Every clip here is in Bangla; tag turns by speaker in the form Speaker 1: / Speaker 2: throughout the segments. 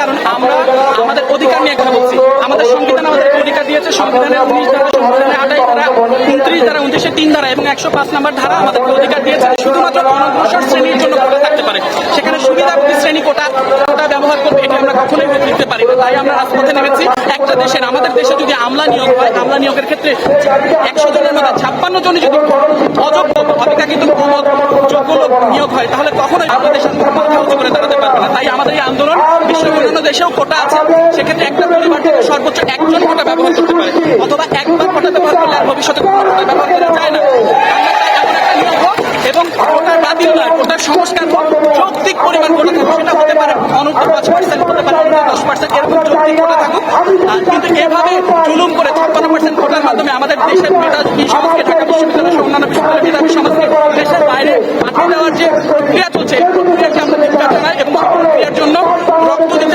Speaker 1: কারণ আমরা আমাদের অধিকার নিয়ে কথা বলছি। আমাদের সংবিধান আমাদের অধিকার দিয়েছে, সংবিধানের উনিশ ধারা, সংবিধানের আঠাশ ধারা, উনত্রিশ ধারা, উনত্রিশের তিন ধারা এবং একশো পাঁচ নম্বর ধারা আমাদেরকে অধিকার দিয়েছে শুধুমাত্র অনগ্রসর শ্রেণির জন্য কোটা থাকতে পারে। সেখানে সুবিধাভোগী শ্রেণি কোটা কোটা ব্যবহার করবে, এটি আমরা কখনোই নিতে পারি না। তাই আমরা রাজপথে নেমেছি। একটা দেশের, আমাদের দেশে যদি আমলা নিয়োগ হয়, আমলা নিয়োগের ক্ষেত্রে একশো জনের মধ্যে ছাপ্পান্ন জন যদি অযোগ্য অবিকাকিত যোগ্য লোক নিয়োগ হয়, তাহলে কখনোই আমাদের দেশের মাথা উঁচু করে দাঁড়াতে পারবে না। তাই আমাদের এই আন্দোলন বিশ্বের অন্যান্য দেশেও কোটা আছে, সেক্ষেত্রে একটা পরিবার থেকে সর্বোচ্চ একজন কোটা ব্যবহার করতে পারে, অথবা একবার কোটা ব্যবহার করলে আর ভবিষ্যতে কোনো কোটা ব্যবহার করা যায় না। এবং কোটার বাতিল নয়, কোটার সংস্কার যৌক্তিক পরিমাণ কোটা থাকুক, সেটা হতে পারে অনূর্ধ্ব পাঁচ পার্সেন্ট হতে পারে অনূর্ধ্ব দশ পার্সেন্ট এরকম যৌক্তিক কোটা থাকুক। কিন্তু এভাবে জুলুম করে ছাপ্পান্ন পার্সেন্ট কোটার মাধ্যমে আমাদের দেশের মেধাবী সমাজকে ঢাকা বিশ্ববিদ্যালয় অন্যান্য বিশ্ববিদ্যালয়ের মেধাবী সমাজকে দেশের বাইরে পাঠিয়ে দেওয়ার যে প্রক্রিয়া চলছে এই প্রক্রিয়াকে আমরা চিন্তা জানাই এবং এই প্রক্রিয়ার জন্য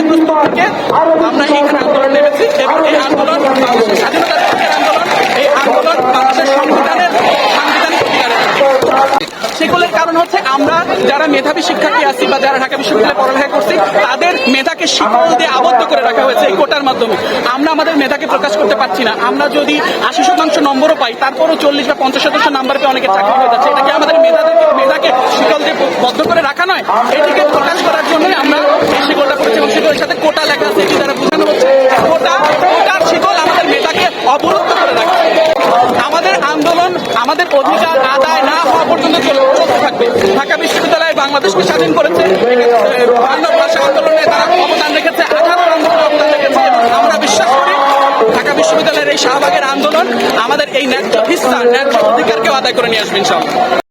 Speaker 1: প্রস্তুত থেকে আমরা এই আন্দোলন নেমেছি এবং এই আন্দোলন বাংলাদেশের স্বাধীনতার পক্ষের আন্দোলন এই আন্দোলন বাংলাদেশের সংবিধানের সাংবিধানিক অধিকারের সেগুলোর কারণ হচ্ছে আমরা যারা মেধাবী শিক্ষার্থী আছি বা যারা ঢাকা বিশ্ববিদ্যালয়ে পড়ালেখা করছি, তাদের মেধাকে শিকল দিয়ে আবদ্ধ করে রাখা হয়েছে এই কোটার মাধ্যমে। আমরা আমাদের মেধাকে প্রকাশ করতে পারছি না। আমরা যদি আশি শতাংশ নম্বরও পাই, তারপরও চল্লিশ বা পঞ্চাশ শতাংশ নাম্বার পেয়ে অনেকে চাকরি হয়ে যাচ্ছে। এটা কি আমাদের মেধাদেরকে মেধাকে শিকল দিয়ে বদ্ধ করে রাখা নয়? এটিকে প্রকাশ করার জন্যই আমরা এই শিকলটা করেছি এবং শিকলের সাথে কোটা লেখা আছে, এটি দ্বারা বোঝানো হচ্ছে কোটা কোটার শিকল আমাদের মেধাকে অবরুদ্ধ করে রাখছে আমাদের আন্দোলন আমাদের অধিকার আদায় না হওয়া পর্যন্ত থাকবে। ঢাকা বিশ্ববিদ্যালয় বাংলাদেশকে স্বাধীন করেছে। বাংলা ভাষা আন্দোলনে তারা অবদান রেখেছে আঠারো আন্দোলনে অবদান রেখেছে। আমরা বিশ্বাস করি ঢাকা বিশ্ববিদ্যালয়ের এই শাহবাগের আন্দোলন আমাদের এই ন্যায্য হিস্সা, ন্যায্য অধিকারকেও আদায় করে নিয়ে আসবেন ইনশাআল্লাহ।